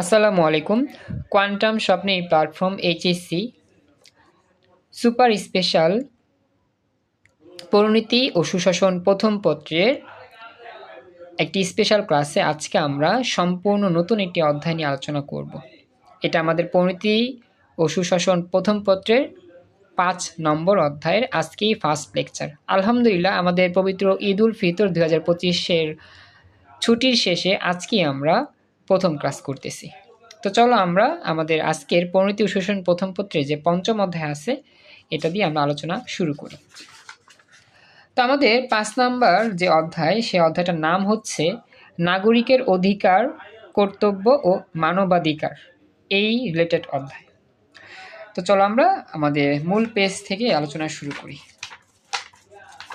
আসসালামু আলাইকুম। কোয়ান্টাম স্বপ্নে প্ল্যাটফর্ম এইচএসসি। সুপার স্পেশাল পরিণতি ও সুশাসন প্রথম পত্রের একটি স্পেশাল ক্লাসে আজকে আমরা সম্পূর্ণ নতুন একটি অধ্যায় নিয়ে আলোচনা করব। এটা আমাদের পরিণতি ও সুশাসন প্রথম পত্রের পাঁচ নম্বর অধ্যায়ের আজকেই ফার্স্ট লেকচার। আলহামদুলিল্লাহ, আমাদের পবিত্র ঈদ উল ফিতর দু হাজার পঁচিশের ছুটির শেষে আজকে আমরা প্রথম ক্লাস করতেছি। তো চলো আমরা আমাদের আজকের পরিণতি ও শোষণ প্রথম পত্রে যে পঞ্চম অধ্যায় আছে, এটা দিয়ে আমরা আলোচনা শুরু করি। তো আমাদের পাঁচ নাম্বার যে অধ্যায় সে অধ্যায়টার নাম হচ্ছে নাগরিকের অধিকার, কর্তব্য ও মানবাধিকার। এই রিলেটেড অধ্যায়। তো চলো আমরা আমাদের মূল পেজ থেকে আলোচনা শুরু করি।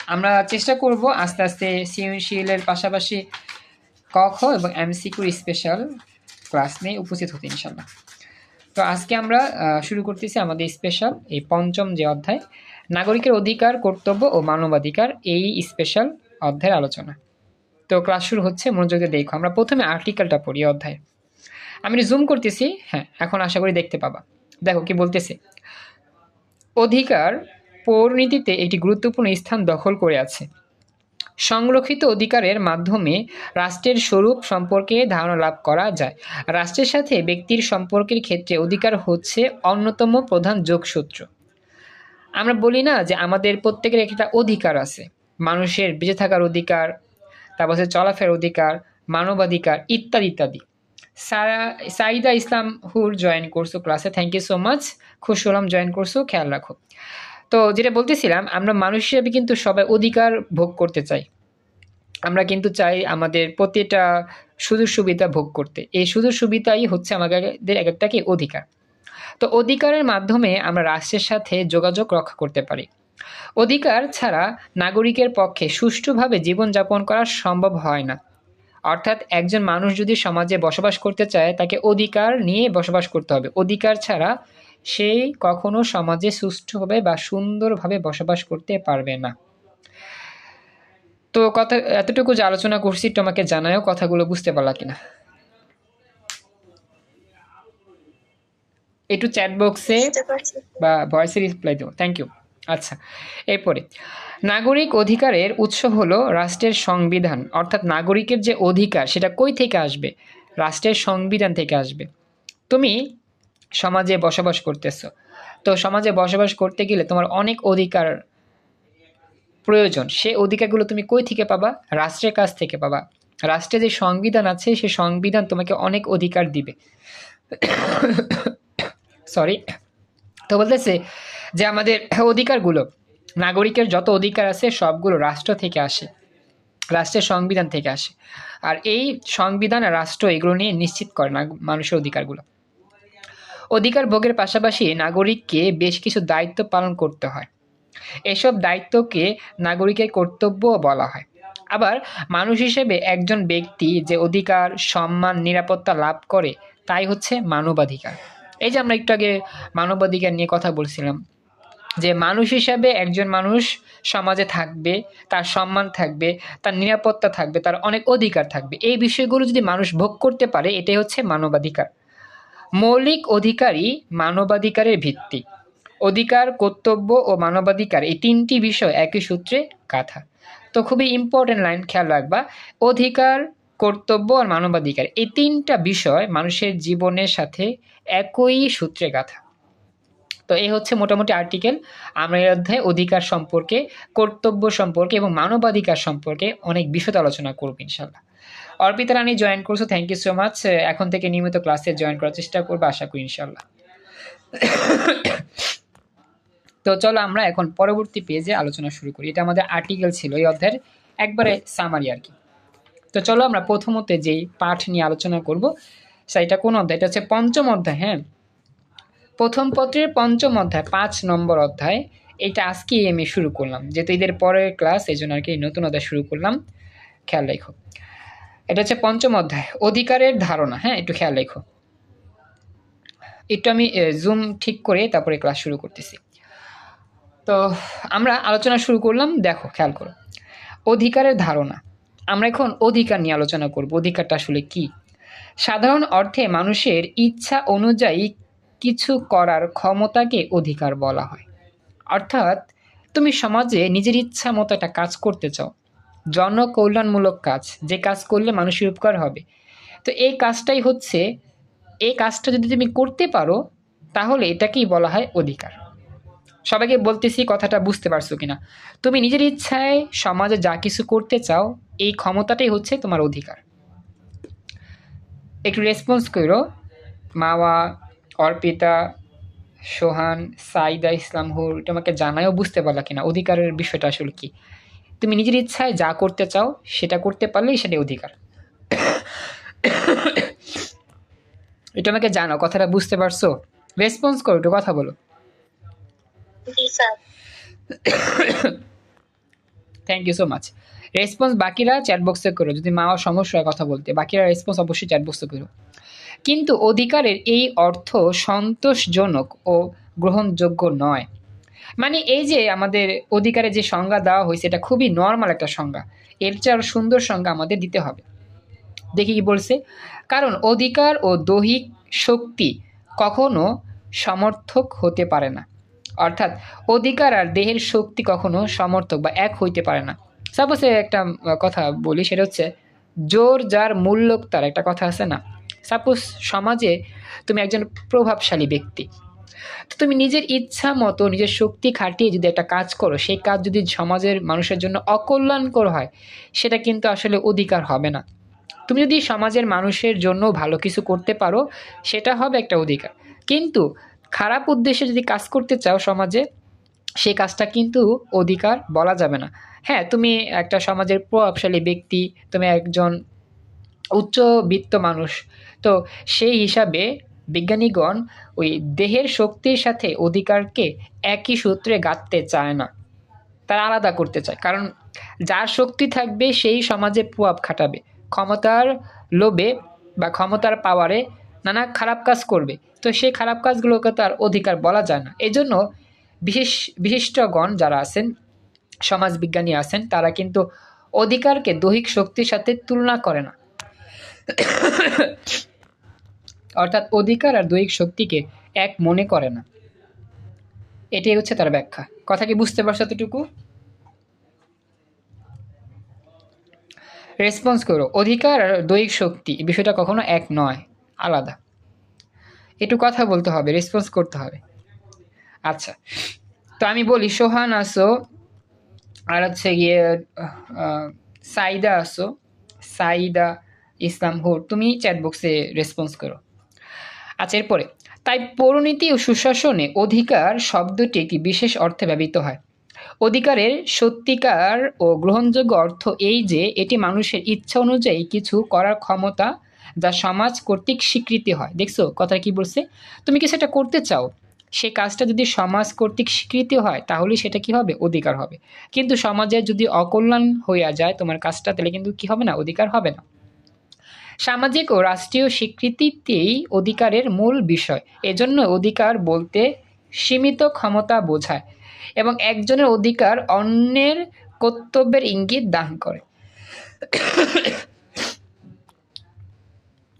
আমরা চেষ্টা করব আস্তে আস্তে সৃজনশীলের পাশাপাশি ক খ এবং এমসিকিউর স্পেশাল ক্লাস নিয়ে উপস্থিত হতে ইনশাল্লাহ তো আজকে আমরা শুরু করতেছি আমাদের স্পেশাল এই পঞ্চম যে অধ্যায়, নাগরিকের অধিকার, কর্তব্য ও মানবাধিকার এই স্পেশাল অধ্যায়ের আলোচনা। তো ক্লাস শুরু হচ্ছে, মনোযোগ দিয়ে দেখো, আমরা প্রথমে আর্টিকেলটা পড়ি অধ্যায়। আমি জুম করতেছি হ্যাঁ এখন আশা করি দেখতে পাবা। দেখো কি বলতেছে। অধিকার পৌরনীতিতে একটি গুরুত্বপূর্ণ স্থান দখল করে আছে। সংরক্ষিত অধিকারের মাধ্যমে রাষ্ট্রের স্বরূপ সম্পর্কে ধারণা লাভ করা যায়। রাষ্ট্রের সাথে ব্যক্তির সম্পর্কের ক্ষেত্রে অধিকার হচ্ছে অন্যতম প্রধান যোগসূত্র। আমরা বলি না যে আমাদের প্রত্যেকের একটা অধিকার আছে। মানুষের বেঁচে থাকার অধিকার, তারপর হচ্ছে চলাফেরার অধিকার, মানবাধিকার ইত্যাদি ইত্যাদি। সা- সাইদা ইসলাম হুর জয়েন করছ ক্লাসে থ্যাংক ইউ সো মাচ খুশি হলাম জয়েন করছ। খেয়াল রাখো। তো যেটা বলতেছিলাম, আমরা মানুষ হিসেবে কিন্তু সবাই অধিকার ভোগ করতে চাই। আমরা কিন্তু চাই আমাদের প্রতিটা সুযোগ সুবিধা ভোগ করতে। এই সুযোগ সুবিধাই হচ্ছে আমাদের এক একটা কি অধিকার। তো অধিকারের মাধ্যমে আমরা রাষ্ট্রের সাথে যোগাযোগ রক্ষা করতে পারি। অধিকার ছাড়া নাগরিকের পক্ষে সুষ্ঠুভাবে জীবনযাপন করা সম্ভব হয় না। অর্থাৎ একজন মানুষ যদি সমাজে বসবাস করতে চায়, তাকে অধিকার নিয়ে বসবাস করতে হবে। অধিকার ছাড়া সেই কখনো সমাজে সুষ্ঠুভাবে বা সুন্দরভাবে বসবাস করতে পারবে না। তো কথা এতটুকু যে আলোচনা করছি তোমাকে জানায়ও কথাগুলো বুঝতে পারলা কিনা? একটু চ্যাট বক্সে বা ভয়েসে রিপ্লাই দেবো। থ্যাংক ইউ আচ্ছা এরপরে। নাগরিক অধিকারের উৎস হলো রাষ্ট্রের সংবিধান। অর্থাৎ নাগরিকের যে অধিকার সেটা কই থেকে আসবে? রাষ্ট্রের সংবিধান থেকে আসবে। তুমি সমাজে বসবাস করতেছো। তো সমাজে বসবাস করতে গেলে তোমার অনেক অধিকার প্রয়োজন। সে অধিকারগুলো তুমি কই থেকে পাবা? রাষ্ট্রের কাছ থেকে পাবা। রাষ্ট্রে যে সংবিধান আছে, সে সংবিধান তোমাকে অনেক অধিকার দিবে। সরি তো বলতেছে যে আমাদের অধিকারগুলো, নাগরিকের যত অধিকার আছে, সবগুলো রাষ্ট্র থেকে আসে। রাষ্ট্রের সংবিধান থেকে আসে। আর এই সংবিধান রাষ্ট্র এগুলো নিয়ে নিশ্চিত করে না মানুষের অধিকারগুলো। অধিকার ভোগের পাশাপাশি নাগরিককে বেশ কিছু দায়িত্ব পালন করতে হয়। এসব দায়িত্বকে নাগরিকের কর্তব্য বলা হয়। আবার মানুষ হিসেবে একজন ব্যক্তি যে অধিকার, সম্মান, নিরাপত্তা লাভ করে, তাই হচ্ছে মানবাধিকার। এই যে আমরা একটু আগে মানবাধিকার নিয়ে কথা বলছিলাম, যে মানুষ হিসাবে একজন মানুষ সমাজে থাকবে, তার সম্মান থাকবে, তার নিরাপত্তা থাকবে, তার অনেক অধিকার থাকবে। এই বিষয়গুলো যদি মানুষ ভোগ করতে পারে, এটাই হচ্ছে মানবাধিকার। মৌলিক অধিকারই মানবাধিকারের ভিত্তি। অধিকার, কর্তব্য ও মানবাধিকার এই তিনটি বিষয় একই সূত্রে গাথা। তো খুবই ইম্পর্টেন্ট লাইন খেয়াল রাখবা। অধিকার, কর্তব্য আর মানবাধিকার এই তিনটা বিষয় মানুষের জীবনের সাথে একই সূত্রে গাথা। তো এই হচ্ছে মোটামুটি আর্টিকেল আমরা এই অধ্যায়ে অধিকার সম্পর্কে, কর্তব্য সম্পর্কে এবং মানবাধিকার সম্পর্কে অনেক বিশদ আলোচনা করব ইনশাল্লাহ অর্পিতা রানী জয়েন করছ থ্যাংক ইউ সো মাচ এখন থেকে নিয়মিত ক্লাসে জয়েন করার চেষ্টা করব, আশা করি ইনশাল্লাহ। তো চলো আমরা এখন পরবর্তী পেজে আলোচনা শুরু করি। এটা আমাদের আর্টিকেল ছিল এই অধ্যায়ের, একবারে সামারি আর কি। তো চলো আমরা প্রথমত যেই পাঠ নিয়ে আলোচনা করব সেটা কোন অধ্যায়? এটা হচ্ছে পঞ্চম অধ্যায় হ্যাঁ? প্রথম পত্রের পঞ্চম অধ্যায়, পাঁচ নম্বর অধ্যায় এটা আজকেই আমি শুরু করলাম। যেহেতু এদের পরের ক্লাস এই জন্য আর কি নতুন অধ্যায় শুরু করলাম। খেয়াল রেখো। এটা হচ্ছে পঞ্চম অধ্যায়। অধিকারের ধারণা হ্যাঁ একটু খেয়াল রেখো। একটু আমি জুম ঠিক করে তারপরে ক্লাস শুরু করতেছি। তো আমরা আলোচনা শুরু করলাম, দেখো, খেয়াল করো। অধিকারের ধারণা। আমরা এখন অধিকার নিয়ে আলোচনা করব। অধিকারটা আসলে কি? সাধারণ অর্থে মানুষের ইচ্ছা অনুযায়ী কিছু করার ক্ষমতাকে অধিকার বলা হয়। অর্থাৎ, তুমি সমাজে নিজের ইচ্ছা মতো একটা কাজ করতে চাও। জনকল্যাণমূলক কাজ, যে কাজ করলে মানুষের উপকার হবে। তো এই কাজটাই হচ্ছে, এই কাজটা যদি তুমি করতে পারো, তাহলে এটাকেই বলা হয় অধিকার। সবাইকে বলতেছি, কথাটা বুঝতে পারছ কিনা? তুমি নিজের ইচ্ছায় সমাজে যা কিছু করতে চাও, এই ক্ষমতাটাই হচ্ছে তোমার অধিকার। একটু রেসপন্স করো। মাওয়া, অর্পিতা, সোহান, সাইদা, ইসলাম হুর আমাকে জানায়ও বুঝতে পারলা কিনা? অধিকারের বিষয়টা আসলে কি? তুমি নিজের ইচ্ছায় যা করতে চাও সেটা করতে পারলেই সেটাই অধিকার। এটা আমাকে জানাও কথাটা বুঝতে পারছ? রেসপন্স করো একটু কথা বলো। Thank you so much response বাকিরা চ্যাট বক্সে করো যদি মাওয়া সমস্যা হয় কথা বলতে। বাকিরা রেসপন্স অবশ্যই চ্যাট বক্সে করো। কিন্তু অধিকারের এই অর্থ সন্তোষজনক ও গ্রহণযোগ্য নয়। মানে এই যে আমাদের অধিকারে যে সংজ্ঞা দেওয়া হয়েছে, এটা খুবই নর্মাল একটা সংজ্ঞা। এর চেয়ে আরও সুন্দর সংজ্ঞা আমাদের দিতে হবে। দেখি কি বলছে, কারণ অধিকার ও দৈহিক শক্তি কখনো সমর্থক হতে পারে না। অর্থাৎ অধিকার আর দেহের শক্তি কখনো সমর্থক বা এক হইতে পারে না। সাপোজ একটা কথা বলি, সেটা হচ্ছে, জোর যার মূল্যক তার, একটা কথা আছে না? সাপোজ সমাজে তুমি একজন প্রভাবশালী ব্যক্তি। তো তুমি নিজের ইচ্ছা মতো, নিজের শক্তি খাটিয়ে যদি একটা কাজ করো, সেই কাজ যদি সমাজের মানুষের জন্য অকল্যাণকর হয়, সেটা কিন্তু আসলে অধিকার হবে না। তুমি যদি সমাজের মানুষের জন্য ভালো কিছু করতে পারো, সেটা হবে একটা অধিকার। কিন্তু খারাপ উদ্দেশ্যে যদি কাজ করতে চাও সমাজে, সেই কাজটা কিন্তু অধিকার বলা যাবে না। হ্যাঁ তুমি একটা সমাজের প্রভাবশালী ব্যক্তি, তুমি একজন উচ্চবিত্ত মানুষ, তো সেই হিসাবে বিজ্ঞানীগণ ওই দেহের শক্তির সাথে অধিকারকে একই সূত্রে গাঁথতে চায় না। তারা আলাদা করতে চায়, কারণ যার শক্তি থাকবে সেই সমাজে প্রভাব খাটাবে। ক্ষমতার লোভে বা ক্ষমতার পাওয়ারে নানা খারাপ কাজ করবে। তো সেই খারাপ কাজগুলোকে তার অধিকার বলা যায় না। এই জন্য বিশেষ, বিশিষ্টগণ যারা আছেন, সমাজবিজ্ঞানী আছেন, তারা কিন্তু অধিকারকে দৈহিক শক্তির সাথে তুলনা করে না। অর্থাৎ অধিকার আর দৈহিক শক্তিকে এক মনে করে না। এটাই হচ্ছে তার ব্যাখ্যা। কথা কি বুঝতে পারছ এতটুকু? রেসপন্স করো। অধিকার আর দৈহিক শক্তি বিষয়টা কখনো এক নয়, আলাদা। একটু কথা বলতে হবে রেসপন্স করতে হবে। আচ্ছা তো আমি বলি, সোহান আসো, আর হচ্ছে গিয়ে সাইদা আসো, সাইদা ইসলাম হুর তুমি চ্যাট বক্সে রেসপন্স করো। আচ্ছা এরপরে। তাই পরিণতি ও সুশাসনে অধিকার শব্দটি একটি বিশেষ অর্থে ব্যবহৃত হয়। অধিকারের সত্যিকার ও গ্রহণযোগ্য অর্থ এই যে, এটি মানুষের ইচ্ছা অনুযায়ী কিছু করার ক্ষমতা যা সমাজ কর্তৃক স্বীকৃতি হয়। দেখছ কথাটা কি বলছে? তুমি কি সেটা করতে চাও? সে কাজটা যদি সমাজ কর্তৃক স্বীকৃতি হয়, তাহলে সেটা কি হবে? অধিকার হবে। কিন্তু সমাজে যদি অকল্যাণ হইয়া যায় তোমার কাজটা, তাহলে কিন্তু কি হবে না? অধিকার হবে না। সামাজিক ও রাষ্ট্রীয় স্বীকৃতিতেই অধিকারের মূল বিষয়। এজন্য অধিকার বলতে সীমিত ক্ষমতা বোঝায় এবং একজনের অধিকার অন্যের কর্তব্যের ইঙ্গিত দান করে।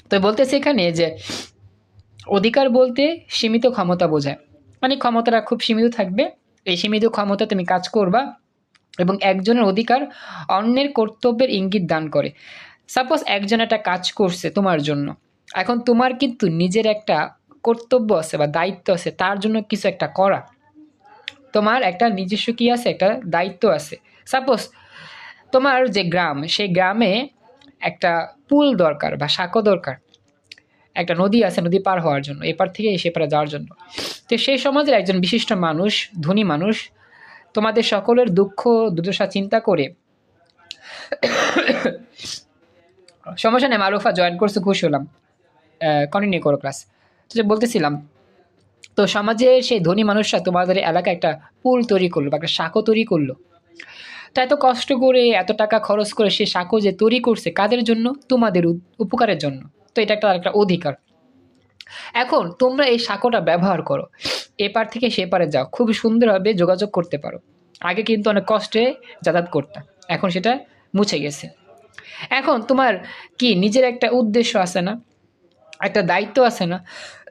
তো বলতেছে এখানে যে অধিকার বলতে সীমিত ক্ষমতা বোঝায়। মানে ক্ষমতাটা খুব সীমিত থাকবে। এই সীমিত ক্ষমতা তুমি কাজ করবা এবং একজনের অধিকার অন্যের কর্তব্যের ইঙ্গিত দান করে। সাপোজ একজন একটা কাজ করছে তোমার জন্য। এখন তোমার কিন্তু নিজের একটা কর্তব্য আছে বা দায়িত্ব আছে, তার জন্য কিছু একটা করা। তোমার একটা নিজস্ব কি আছে? একটা দায়িত্ব আছে। সাপোজ তোমার যে গ্রাম, সেই গ্রামে একটা পুল দরকার বা সাঁকো দরকার। একটা নদী আছে, নদী পার হওয়ার জন্য, এপার থেকে সেপারে যাওয়ার জন্য। তো সেই সমাজের একজন বিশিষ্ট মানুষ, ধনী মানুষ, তোমাদের সকলের দুঃখ, দুর্দশা চিন্তা করে সমস্যা নেই, মারুফা জয়েন করছে, খুশি হলাম। কন্টিনিউ করো ক্লাস তো যে বলতেছিলাম, তো সমাজে সেই ধনী মানুষরা তোমাদের এলাকায় একটা পুল তৈরি করল বা একটা সাঁকো তৈরি করল। তো এত কষ্ট করে, এত টাকা খরচ করে সে সাঁকো যে তৈরি করছে, কাদের জন্য? তোমাদের উপকারের জন্য। তো এটা একটা একটা অধিকার। এখন তোমরা এই সাঁকোটা ব্যবহার করো। এপার থেকে সে পারে যাও। খুব সুন্দরভাবে যোগাযোগ করতে পারো। আগে কিন্তু অনেক কষ্টে যাতায়াত করতাম। এখন সেটা মুছে গেছে। এখন তোমার কি নিজের একটা উদ্দেশ্য আছে না? একটা দায়িত্ব আছে না?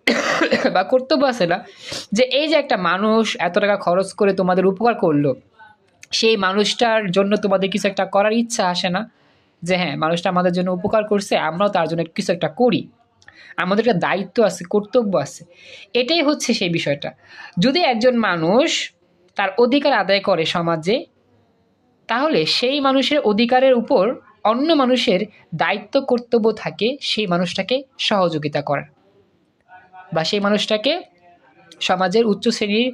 বা কর্তব্য আছে না? যে এই যে একটা মানুষ এত টাকা খরচ করে তোমাদের উপকার করল, সেই মানুষটার জন্য তোমাদের কিছু একটা করার ইচ্ছা আসে না? যে হ্যাঁ মানুষটা আমাদের জন্য উপকার করছে, আমরাও তার জন্য কিছু একটা করি। আমাদের একটা দায়িত্ব আছে, কর্তব্য আছে। এটাই হচ্ছে সেই বিষয়টা। যদি একজন মানুষ তার অধিকার আদায় করে সমাজে, তাহলে সেই মানুষের অধিকারের উপর অন্য মানুষের দায়িত্ব কর্তব্য থাকে সেই মানুষটাকে সহযোগিতা করার বা সেই মানুষটাকে সমাজের উচ্চ শ্রেণির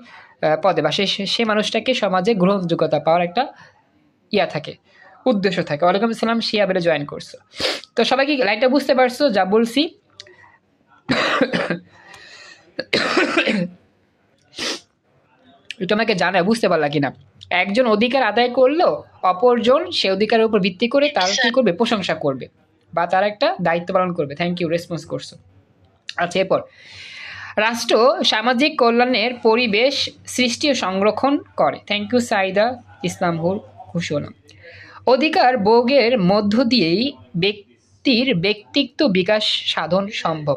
পদে বা সেই সে মানুষটাকে সমাজে গ্রহণযোগ্যতা পাওয়ার একটা ইয়া থাকে, উদ্দেশ্য থাকে। ওয়ালাইকুম আসসালাম, শিয়া বেলে জয়েন করছ। তো সবাই কি লাইনটা বুঝতে পারছ? যা বলছি। এটা আমাকে জানায়, বুঝতে পারলা কিনা? একজন অধিকার আদায় করল অপরজন সে অধিকারের উপর ভিত্তি করে তার কি করবে? প্রশংসা করবে বা তার একটা দায়িত্ব পালন করবে। থ্যাংক ইউ রেসপন্স করছ। আচ্ছা এরপর। রাষ্ট্র সামাজিক কল্যাণের পরিবেশ সৃষ্টি ও সংরক্ষণ করে। থ্যাংক ইউ সাইদা ইসলামহুর খুশি হলাম অধিকার ভোগের মধ্য দিয়েই ব্যক্তির ব্যক্তিত্ব বিকাশ সাধন সম্ভব।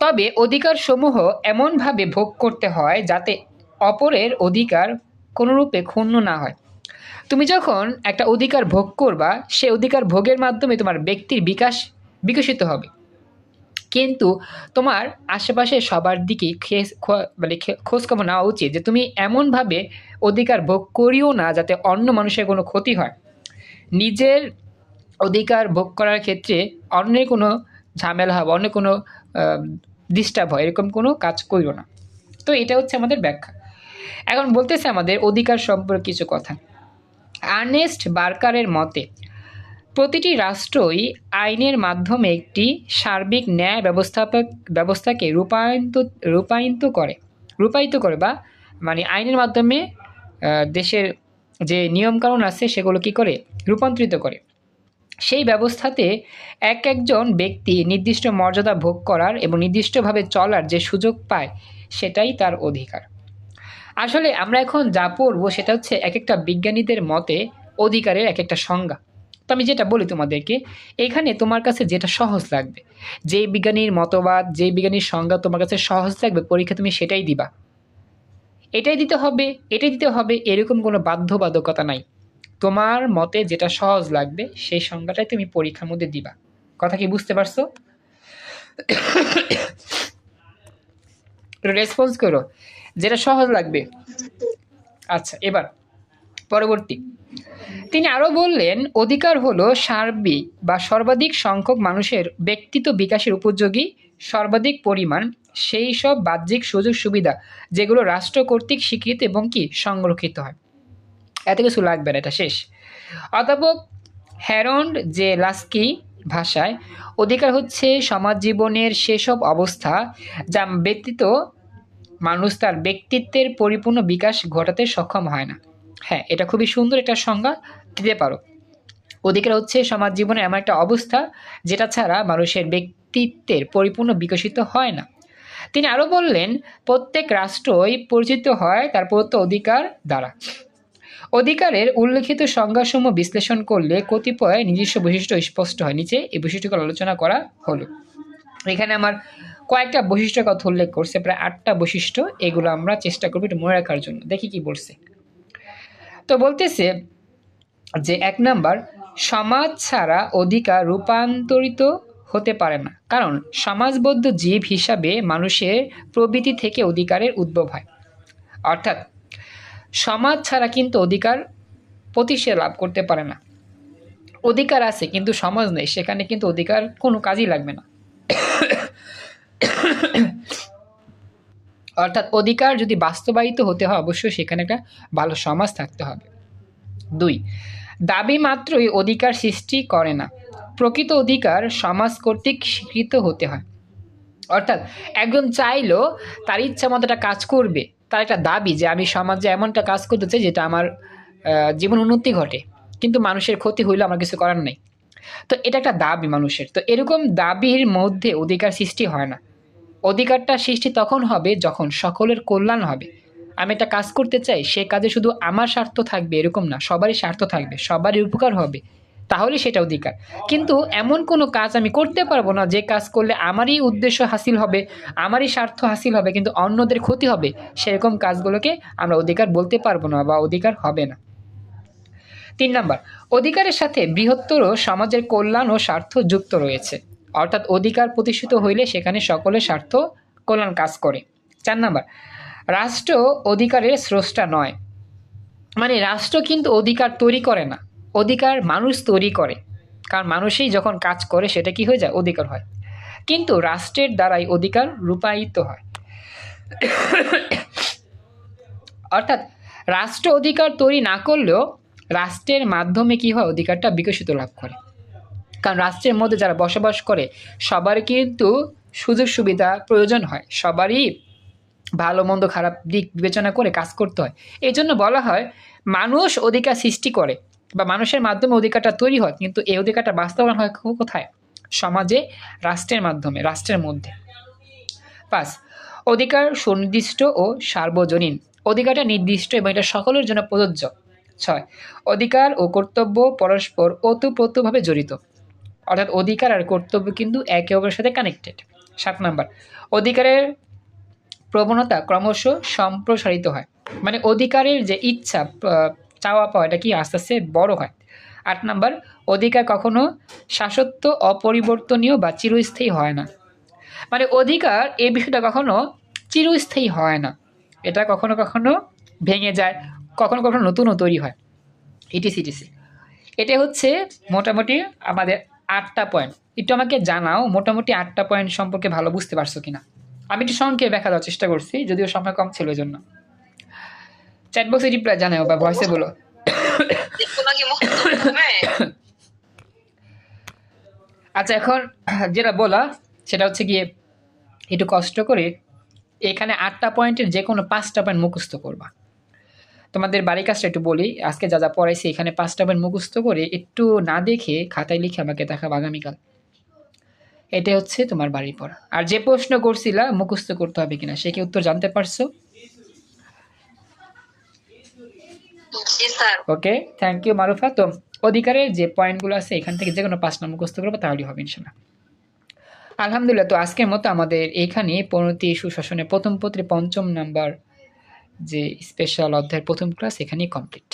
তবে অধিকারসমূহ এমনভাবে ভোগ করতে হয় যাতে অপরের অধিকার কোনোরূপে ক্ষুণ্ণ না হয়। তুমি যখন একটা অধিকার ভোগ করবা, সে অধিকার ভোগের মাধ্যমে তোমার ব্যক্তির বিকাশ বিকশিত হবে। কিন্তু তোমার আশেপাশে সবার দিকে খেস- মানে খোঁজখবর নেওয়া উচিত যে তুমি এমনভাবে অধিকার ভোগ করিও না যাতে অন্য মানুষের কোনো ক্ষতি হয়। নিজের অধিকার ভোগ করার ক্ষেত্রে অন্যের কোনো ঝামেলা হবে, অন্য কোনো ডিস্টার্ব হয়, এরকম কোনো কাজ করিও না। তো এটা হচ্ছে আমাদের ব্যাখ্যা। এখন বলতেছে আমাদের অধিকার সম্পর্কে কিছু কথা। আর্নেস্ট বার্কারের মতে, প্রতিটি রাষ্ট্রই আইনের মাধ্যমে একটি সার্বিক ন্যায় ব্যবস্থাপক ব্যবস্থাকে রূপায়িত রূপায়িত করে। রূপায়িত করে বা মানে আইনের মাধ্যমে দেশের যে নিয়মকানুন আছে সেগুলো কি করে? রূপান্তরিত করে। সেই ব্যবস্থাতে এক একজন ব্যক্তি নির্দিষ্ট মর্যাদা ভোগ করার এবং নির্দিষ্টভাবে চলার যে সুযোগ পায়, সেটাই তার অধিকার। আসলে আমরা এখন যা পড়ব সেটা হচ্ছে এক একটা বিজ্ঞানীদের মতে অধিকারের এক একটা সংজ্ঞা। তো আমি যেটা বলি তোমাদেরকে, এখানে তোমার কাছে যেটা সহজ লাগবে যে বিজ্ঞানীর মতবাদ যে বিজ্ঞানীর সংজ্ঞা তোমার কাছে সহজ লাগবে, পরীক্ষা তুমি সেটাই দিবা। এটাই দিতে হবে, এটাই দিতে হবে, এরকম কোনো বাধ্যবাধকতা নাই। তোমার মতে যেটা সহজ লাগবে, সেই সংজ্ঞাটাই তুমি পরীক্ষার মধ্যে দিবা। কথা কি বুঝতে পারছ? রেসপন্স করো। যেটা সহজ লাগবে। আচ্ছা এবার পরবর্তী। তিনি আরও বললেন, অধিকার হলো সার্বিক বা সর্বাধিক সংখ্যক মানুষের ব্যক্তিত্ব বিকাশের উপযোগী, সর্বাধিক পরিমাণ, সেই সব বাহ্যিক সুযোগ সুবিধা যেগুলো রাষ্ট্র কর্তৃক স্বীকৃত এবং কি সংরক্ষিত হয়। এত কিছু লাগবে না, এটা শেষ। অধ্যাপক হ্যারন্ড যে লাস্কি ভাষায়, অধিকার হচ্ছে সমাজ জীবনের সেসব অবস্থা যা ব্যতীত মানুষ তার ব্যক্তিত্বের পরিপূর্ণ বিকাশ ঘটাতে সক্ষম হয় না। হ্যাঁ এটা খুবই সুন্দর একটা সংজ্ঞা দিতে পারো। অধিকার হচ্ছে সমাজ জীবনের এমন একটা অবস্থা যেটা ছাড়া মানুষের ব্যক্তিত্বের পরিপূর্ণ বিকশিত হয় না। তিনি আরও বললেন, প্রত্যেক রাষ্ট্রই পরিচিত হয় তার প্রদত্ত অধিকার দ্বারা। অধিকারের উল্লেখিত সংজ্ঞাসমূহ বিশ্লেষণ করলে কতিপয় নিজস্ব বৈশিষ্ট্য স্পষ্ট হয়। নিচে এই বৈশিষ্ট্যগুলো আলোচনা করা হলো। এখানে আমার কয়েকটা বৈশিষ্ট্যের কথা উল্লেখ করছে, প্রায় আটটা বৈশিষ্ট্য। এগুলো আমরা চেষ্টা করব একটু মনে রাখার জন্য। দেখি কি বলছে। তো বলতেছে যে এক নাম্বার, সমাজ ছাড়া অধিকার রূপান্তরিত হতে পারে না। কারণ সমাজবদ্ধ জীব হিসাবে মানুষের প্রবৃত্তি থেকে অধিকারের উদ্ভব হয়। অর্থাৎ সমাজ ছাড়া কিন্তু অধিকার প্রতিষ্ঠা লাভ করতে পারে না। অধিকার আছে, কিন্তু সমাজ নেই। সেখানে কিন্তু অধিকার কোনো কাজই লাগবে না। অর্থাৎ অধিকার যদি বাস্তবায়িত হতে হয়, অবশ্যই সেখানে একটা ভালো সমাজ থাকতে হবে। দুই, দাবি মাত্রই অধিকার সৃষ্টি করে না। প্রকৃত অধিকার সমাজ কর্তৃক স্বীকৃত হতে হয়। অর্থাৎ একজন চাইলো, তার ইচ্ছা মতো একটা কাজ করবে, তার একটা দাবি যে আমি সমাজে এমনটা কাজ করতে চাই যেটা আমার জীবন উন্নতি ঘটে। কিন্তু মানুষের ক্ষতি হইলে আমার কিছু করার নেই। তো এটা একটা দাবি মানুষের। তো এরকম দাবির মধ্যে অধিকার সৃষ্টি হয় না। অধিকারটা সৃষ্টি তখন হবে যখন সকলের কল্যাণ হবে। আমি একটা কাজ করতে চাই, সে কাজে শুধু আমার স্বার্থ থাকবে এরকম না, সবারই স্বার্থ থাকবে, সবারই উপকার হবে তাহলে সেটা অধিকার। কিন্তু এমন কোনো কাজ আমি করতে পারব না, যে কাজ করলে আমারই উদ্দেশ্য হাসিল হবে, আমারই স্বার্থ হাসিল হবে, কিন্তু অন্যদের ক্ষতি হবে, সেরকম কাজগুলোকে আমরা অধিকার বলতে পারব না বা অধিকার হবে না। তিন নাম্বার, অধিকারের সাথে বৃহত্তর সমাজের কল্যাণ ও স্বার্থ যুক্ত রয়েছে। অর্থাৎ অধিকার প্রতিষ্ঠিত হইলে সেখানে সকলের স্বার্থ কল্যাণ কাজ করে। চার নাম্বার, রাষ্ট্র অধিকারের স্রষ্টা নয়। মানে রাষ্ট্র কিন্তু অধিকার তৈরি করে না। অধিকার মানুষ তৈরি করে। কারণ মানুষই যখন কাজ করে, সেটা কি হয়ে যায়? অধিকার হয়। কিন্তু রাষ্ট্রের দ্বারাই অধিকার রূপায়িত হয়। অর্থাৎ রাষ্ট্র অধিকার তৈরি না করলেও রাষ্ট্রের মাধ্যমে কি হয়, অধিকারটা বিকশিত লাভ করে। কারণ রাষ্ট্রের মধ্যে যারা বসবাস করে, সবার কিন্তু সুযোগ সুবিধা প্রয়োজন হয়। সবারই ভালো, মন্দ, খারাপ দিক বিবেচনা করে কাজ করতে হয়। এই জন্য বলা হয়, মানুষ অধিকার সৃষ্টি করে বা মানুষের মাধ্যমে অধিকারটা তৈরি হয়, কিন্তু এই অধিকারটা বাস্তবায়ন হয় কোথায়? সমাজে, রাষ্ট্রের মাধ্যমে, রাষ্ট্রের মধ্যে। পাঁচ, অধিকার সুনির্দিষ্ট ও সার্বজনীন। অধিকারটা নির্দিষ্ট এবং এটা সকলের জন্য প্রযোজ্য। ছয়, অধিকার ও কর্তব্য পরস্পর ওতপ্রোতভাবে জড়িত। অর্থাৎ অধিকার আর কর্তব্য কিন্তু একে অপরের সাথে কানেক্টেড সাত নাম্বার, অধিকারের প্রবণতা ক্রমশ সম্প্রসারিত হয়। মানে অধিকারের যে ইচ্ছা চাওয়া পাওয়া, এটা কি আস্তে আস্তে বড় হয়। আট নাম্বার, অধিকার কখনো শাসত্ব অপরিবর্তনীয় বা চিরস্থায়ী হয় না। মানে অধিকার এই বিষয়টা কখনো চিরস্থায়ী হয় না। এটা কখনো কখনো ভেঙে যায়। কখনো কখনো নতুনও তৈরি হয়। ইটিসি ইটিসি এটা হচ্ছে মোটামুটি আমাদের আটটা পয়েন্ট একটু আমাকে জানাও মোটামুটি আটটা পয়েন্ট সম্পর্কে ভালো বুঝতে পারছ কিনা? আমি একটু সংক্ষেপে ব্যাখ্যা দেওয়ার চেষ্টা করছি যদিও সময় কম ছিল জন্য চ্যাট বক্সে রিপ্লাই জানাও বা ভয়েসে বলো। আচ্ছা এখন যেটা বলা সেটা হচ্ছে গিয়ে একটু কষ্ট করে এখানে আটটা পয়েন্টের যে কোনো পাঁচটা পয়েন্ট মুখস্থ করবা। তোমাদের বাড়ির কাজটা একটু বলি। আজকে যা যা পড়াইছি এখানে পাঁচটা পয়েন্ট মুখস্থ করে একটু না দেখে খাতায় লিখে আমাকে দেখাবো আগামীকাল। এটা হচ্ছে তোমার বাড়ির পড়া। আর যে প্রশ্ন করছিলা মুখস্থ করতে হবে কিনা সে কি উত্তর জানতে পারছ? Sir. Okay thank you Marufa. তো অধিকারের যে পয়েন্টগুলো আছে এখান থেকে যে কোনো পাঁচ পাঁচটা মুখস্থ করব তাহলেই হবে ইনশাল্লাহ আলহামদুলিল্লাহ তো আজকের মতো আমাদের এখানে পরিণতি সুশাসনের প্রথম পত্রে পঞ্চম নাম্বার যে স্পেশাল অধ্যায়ের প্রথম ক্লাস এখানেই কমপ্লিট